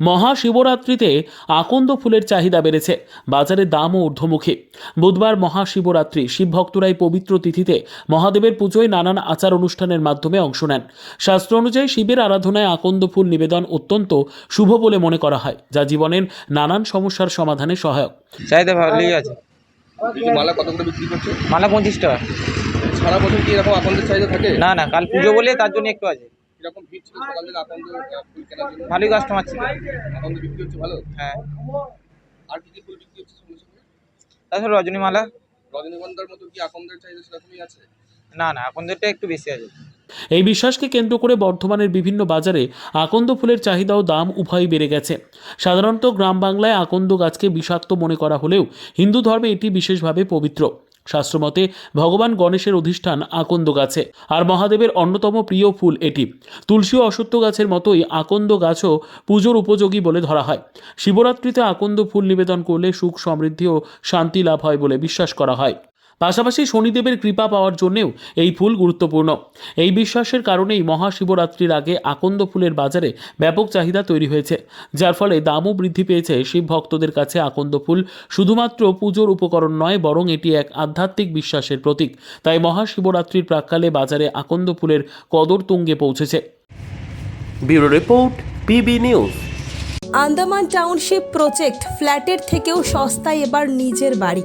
মহাশিবরাত্রিতে আকন্দ ফুলের চাহিদা বেড়েছে। বাজারের দামও ঊর্ধ্বমুখী। বুধবার মহাশিবরাত্রি শিব ভক্তরাই পবিত্র তিথিতে মহাদেবের পুজোয় নানান আচার অনুষ্ঠানের মাধ্যমে অংশ নেন। শাস্ত্র অনুযায়ী শিবের আরাধনায় আকন্দ ফুল নিবেদন অত্যন্ত শুভ বলে মনে করা হয় যা জীবনের নানান সমস্যার সমাধানে সহায়ক। চাহিদা ভালোই আছে। মালা কত করে বিক্রি করছ? মালা পঁচিশ টাকা। সারা বছর কি এরকম আকন্দের চাহিদা থাকে? না না কাল পুজো বলে তার জন্য একটু আছে। এরকম ভিড় ছিল সকাল থেকে আকন্দ ফুল কেনার জন্য ভালোই কাস্টমার ছিল আকন্দ বিক্রি হচ্ছে ভালো? হ্যাঁ। আর কি কি ফুল বিক্রি হচ্ছে তাছাড়া রজনীমালা। রজনীগন্ধার মতো কি আকন্দের চাহিদা সেরকমই আছে? না না এখন যেটা একটু বেশি আছে। এই বিশ্বাসকে কেন্দ্র করে বর্ধমানের বিভিন্ন বাজারে আকন্দ ফুলের চাহিদা ও দাম উভয়ই বেড়ে গেছে। সাধারণত গ্রাম বাংলায় আকন্দ গাছকে বিষাক্ত মনে করা হলেও হিন্দু ধর্মে এটি বিশেষভাবে পবিত্র। শাস্ত্রমতে ভগবান গণেশের অধিষ্ঠান আকন্দ গাছে, আর মহাদেবের অন্যতম প্রিয় ফুল এটি। তুলসী অসত্য গাছের মতোই আকন্দ গাছও পুজোর উপযোগী বলে ধরা হয়। শিবরাত্রিতে আকন্দ ফুল নিবেদন করলে সুখ সমৃদ্ধি ও শান্তি লাভ হয় বলে বিশ্বাস করা হয়। পাশাপাশি শনিদেবের কৃপা পাওয়ার জন্যেও এই ফুল গুরুত্বপূর্ণ। এই বিশ্বাসের কারণেই মহাশিবরাত্রির আগে আকন্দ ফুলের বাজারে ব্যাপক চাহিদা তৈরি হয়েছে। যার ফলে দামও বৃদ্ধি পেয়েছে শিব ভক্তদের কাছে আকন্দ ফুল। শুধুমাত্র পুজোর উপকরণ নয় বরং এটি এক আধ্যাত্মিক বিশ্বাসের প্রতীক। তাই মহাশিবরাত্রির প্রাককালে বাজারে আকন্দ ফুলের কদর তুঙ্গে পৌঁছেছে। Bureau report PB news. Andaman township project ফ্ল্যাটের থেকেও সস্তায় এবার নিজের বাড়ি।